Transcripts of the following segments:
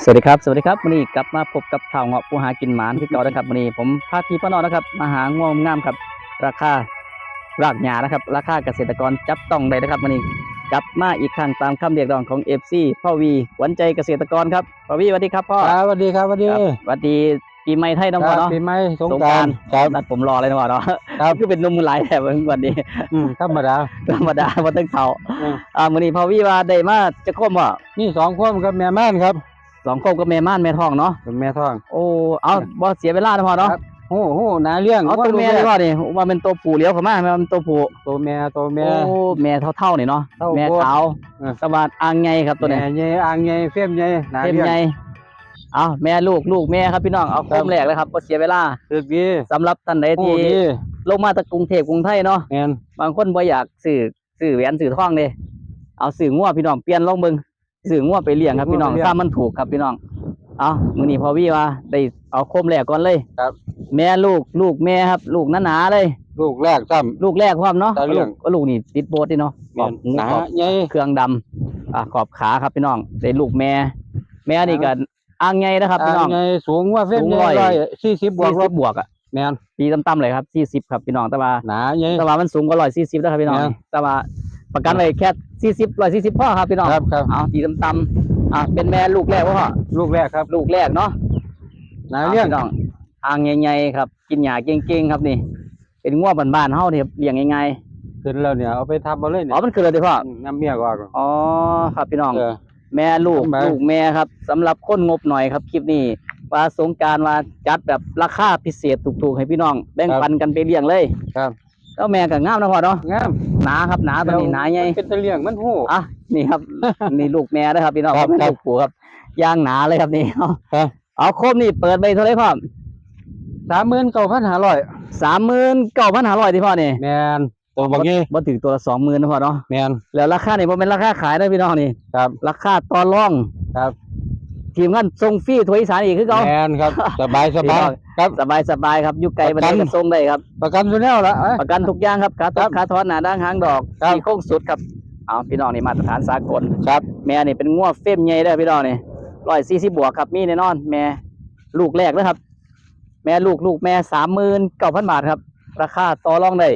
สวัสดีครับ สวัสดีครับวันนี้กลับมาพบกับข่าวเงาะผู้หากินหมานที่เก่านะครับวันนี้ผมพาทีพ่อน้องนะครับ มาหาง่วงงามครับ ราคารากหญ้านะครับ ราคาเกษตรกรจับต้องได้นะครับวันนี้กลับมาอีกครั้งตามคำเรียกร้องของเอฟซีพ่อวีขวัญใจเกษตรกรครับพ่อวีสวัสดีครับพ่อครับสวัสดีครับสวัสดีครับสวัสดีปีใหม่ไทยน้องคพ่อรับเนาะปีใหม่สงสงกกรารานนต์ครับนัดผมรอเลยนะพ่อเนาะครับคือเป็นหนุ่มหลายแต่วันนี้อืมธรรมดาธรรมดาวันตั้งเท่าอืมอ่าวันนี้พ่อวีว่าได้มาจะคมว่านี่สองคนกับแม่ม่านครับ สองคมกับแม่ม่านแม่ทองเนาะเป็นแม่ท้อง โอ้เอาบ่เสียเวลานะพ่อเนาะครับ โอ้โหนาเลี้ยงเอาตัวแม่ลูดีกกว่านี่ว่าเป็นตัวผู้เลี้ยวเข้ามาแม่ว่าเป็นตัวผู้ตัวแม่ตัวแม่ โอ้แม่เท่าๆนี่เนาะเท่าแม่โพดขาวเออ สวัสดอ่างไงครับตัวแม่นี้ใหญ่อ่างใหญ่เฟี้ยมใหญ่นาเต็มเลี้ยงไงเอาแม่ลูกลูกแม่ครับพี่น้องเอาโคครับมแรกเลยครับบ่เสียเวลาตึกดีสำหรับท่านใดโอ้ที่ดีลงมาจากกรุงเทพกรุงไทยเนาะแม่นบางคนบ่อยากซื้อซื้อแหวนซื้อทองเด้เอาซื้องัวพี่น้องเปลี่ยนลองเบิ่ง ซื้องัวไปเลี้ยงครับพี่น้องถ้ามันถูกครับพี่น้อง เอามื้อนี้พอวี่ว่าได้เอาโคมแรกก่อนเลยครับ แม่ลูกลูกแม่ครับ ลูกหนาๆเลย ลูกแรกซ้ลูกแรกความเนาะตาเหลืลูอกงลูกนี่ติดโบสถ์นี่เนาะำขอบแม่นหนาขอบใหญ่เครื่องดำอ่าขอบขาครับพี่น้องได้ลูกแม่ แม่นี่ก็อ่างไงนะครับพี่น้องอ่างใหญ่สูงว่าเฟี้ยมสูงใหญ่ร้อยร้อยสี่สิบบวกสี่ลสิบบวกอะแม่นปีต่ำๆเลยครับสี่สิบครับพี่น้องแต่ว่าหนาใหญ่แต่ว่ามันสูงกว่าร้อยสี่สิบนะครับพี่น้องแม่นแต่ว่า ประกันไว้แค่สี่สิบร้อยสี่สิบพ่อครับพี่น้องครับครับเอาปีต่ำๆอ่าเป็นแม่ลูกแรกพ่อลูกแรกครับลูกแรกเนาะหนาเลี้ยงพี่น้องอ่างใหญ่ๆครับ กินหญ้าเก่งๆครับนี่ เป็นง้วบ้านๆเฮาเนี่ยเลี้ยงง่ายขึ้นแล้วเนี่ยเอาไปทำมาเลยๆเนี่อ๋อยมันคืออะไรพ่อน้ำเมียก็ออกอ๋อครับพี่น้อง เออ แม่ลูก ทำไม ลูกแม่ครับสำหรับคนงบหน่อยครับคลิปนี้ว่าสงกรารว่าจัดแบบราคาพิเศษถูกๆให้พี่น้อง แบ่งปันกันไปเลี้ยงเลยครับ แล้วแม่ก็งามนะพ่อเนาะงาม หนาครับหนาตัวนี้หนาใหญ่เป็นตะเลียงมันหู้อะนี่ครับ นี่ลูกแม่นะครับพี่น้องครับไม่ครัลูบกผัวครับย่างหนาเลยครับนี่เอาครับเอาโคมนี่เปิดไปเท่าไหรพ่อสามหมื่นเก้าพันห้าร้อยสามหมื่นเก้าพันห้าร้อยที่พ่อนี่แมนตัวบางยี่บ่ถึงตัวละสองหมื่นนะพ่อเนาะแมนแล้วราคานี่บ่เป็นราคาขายนะพี่น้องนี่ครับ ราคาต่อรองครับทีมงานส่งฟรีทัวร์อีสานอีกคือเก่าแมนครับ สบายสบาย ครับ สบายสบายครับอยู่ไกลปบันระไดกันก็ส่งได้ครับ ประกันตัวแนวละเอ้ย ประกันทุกอย่างครับขาตครักบขาทอนหนาด่างหางดอกครับ มีโค้งสุดครับเอาพี่น้องนี่มาตรฐานสากล ครับ แม่นี่เป็นงัวเฟรมใหญ่เด้อพี่น้องนี่ร้อยสี่สิบบวกครับมีแน่นอน แม่ลูกแรกนะครับ แม่ลูกลูกแม่สามหมื่นเก้าพันบาทครับ ราคาต่อรองได้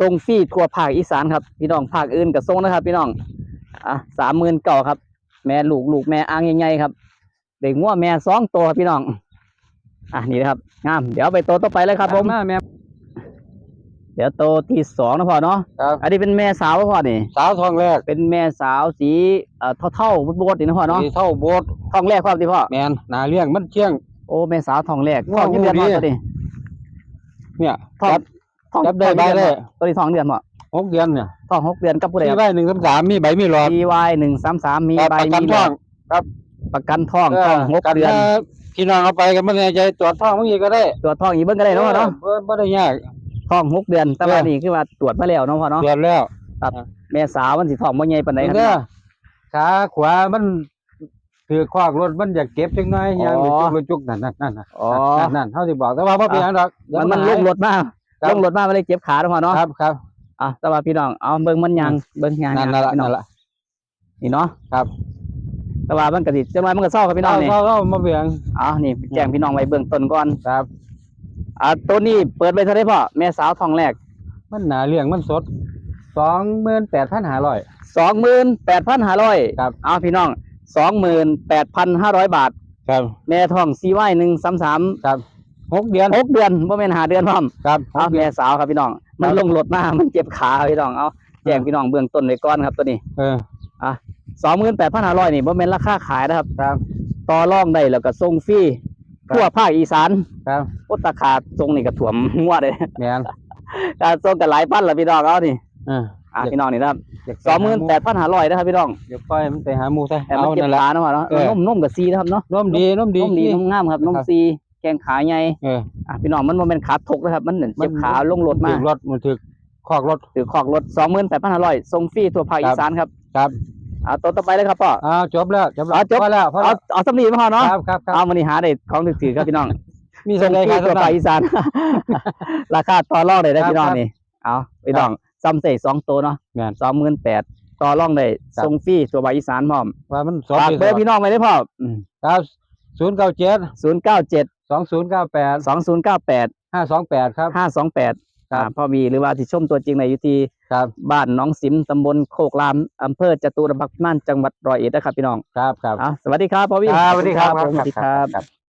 ส่งฟรีทั่วภาคอีสานครับ พี่น้องภาคอื่นก็ส่งนะครับ พี่น้องอะสามหมื่นเก้าครับ แม่ลูกลูกแม่อ่างใหญ่ๆครับเด็กงัวแม่สองตัวครับพี่น้อง อะนี่นะครับงาม เดี๋ยวไปโตวต่อไปเลยครับผมมาแม่เดี๋ยวโตวที่สองนะพ่อเนาะ ครับ อันนี้เป็นแม่สาวนะพ่อนี่ สาวทองแรกเป็นแม่สาวสีเอ่อเท่าๆบดๆนี่นะพ่อเนาะสีเท่าโบสถ์ทองแรกครับที่พ่อ แมนหนาเลี้ยงมันเชี่ยง โอ้แม่สาวทองแรกว้าวทองยี่เดือนดีพ่อตัวนี้เนี่ยทองครับ ทองจับได้ทองใบกี่ได้เดือนพ่อตัวนี้ทองเดือนพ่อหกเดือนเนี่ยทองหกเดือนกับผู้ใดที่ครับใบหนึ่งสามสามมีใบมีหลอด TY หนึ่งสามสามมีครับใบประกันมีหลท้ออดงประกันทองทองหกกันเดือนถ้า พี่น้องเอาไปกันไม่แน่ใจตรวจท้องเมื่อกี้ก็ได้ตรวจทองอีกเบิ้งก็ได้เนาะพ่อเนาะออบ่ได้ยากทองหกเดือนแต่ว่าเออ นี่คือว่าตรวจมาแล้วเนาะพ่อเนาะตรวจแล้วแม่สาวมันสิทองบ่ใหญ่ปานใดครับเด้อขาขวามันถือควักรถมันอยากเก็บจังน้อยยางรถจุกรถจุกนั่นนั่นนั่นอ๋อ นั่นนั่นเท่าที่บอกแต่ว่าพ่เป็นหยังดอกเดี๋ยวมันมันลงรถมาครับลงรถมามันเลยเจ็บขาเนาะพ่อเนาะครับครับ อะแต่ว่าพี่น้องเอาเบิ่งมันยังเบิ่งยางนั่นนั่นละพี่น้องนั่นละนี่เนาะครับ แต่ว่ามันก็สิจังไดมันก็เศร้าครับพี่น้องนี่เขาเขามาเบียงเอ๋อนี่แจ้งพี่น้องไว้เบื้องต้นก่อนครับอ่าตัวนี้เปิดไปเท่าไหร่พ่อแม่สาวทองแรก มันหนาเลี้ยงมันสดสองหมื่นแปดพันห้าร้อยสองหมื่นแปดพันห้าร้อยครับเอาพี่น้องสองหมื่นแปดพันห้าร้อยบาท ครับ แม่ทองซีไว้หนึ่งสามสามครับหกเดือนหกเดือนบ่แม่นหาเดือนพร้อมครับหเอากเดืแม่อนสาวครับพี่น้อง มันลงรถมามันเจ็บขาพี่น้องเอาแจ้งพี่น้องเบื้องต้นไว้ก่อนครับตัวนี้ เออ สองหมื่นแปดพันห้าร้อยนี่บ่แม่นราคาขายนะครับ ครับ ต่อรองได้แล้วก็ส่งฟรีครับ ทั่วภาคอีสานครับโอตราคาทรงนี่ก็ถ่วมหัวเลย แมนการส่งกันหลายพันละพี่น้องเอานี่เอออะพี่น้องนี่นะครับอยากไปสองหมื่นแปดพันห้าร้อยนะครับพี่น้องเดี๋ยวปล่อยมันไปหาหมูซะแต่มันเอาเจ็บนั่นแหละ ขาเนาะเนาะเออนมนมกับซีนะครับเนาะน้มดีน้มดีนมดีนมงามครับนมครับซีแกงขาใหญ่เออ อะพี่น้องมันบ่แมันเป็นขาทกนะครับ มันเหมือนเจ็บขาลงรถมาถือรถมันถือคอกรถ ถือขอกรถสองหมื่นแปดพันห้าร้อยส่งฟรีทั่วภาคครัอีบสานครับ ครับ อ่าตัวต่อไปเลยครับพ่ออ้าวจบแล้วจบแล้วเอาจบพอแล้วพอเอาแล้วเอาสำนีมาพอเนาะครับครับครับเอามันนี่หาได้ของถือๆครับพี่น้อง มีส่ส่งงฟได้รีครับทั่วภาคอีสานราคาต่อรองได้ได้ครับพี่น้องครับนี่เอาพี่น้องซ้ำเสกสองตัวเนาะแม่นสองหมื่นแปดต่อรองได้ครับส่งฟรีตัวบาอีสานพร้อมว่ามันสองฝากปีเบอร์พี่น้องไว้ได้พ่อครับศูนย์เก้าเจ็ดศูนย์เก้าเจ็ดสองศูนย์เก้าแปดสองศูนย์เก้าแปดห้าสองแปดครับห้าสองแปด ครับพ่อวีหรือว่าที่ชมตัวจริงในอยู่ที่ครับบ้านหน้องสิมตำบลโคกรามอำเภอจตุรพักษ์น่านจังหวัดร้อยเอ็ดนะครับพี่น้องครับครับอะสวัสดีครับพ่อวีครับสวัสดีครับผมสวัสดีครับครับ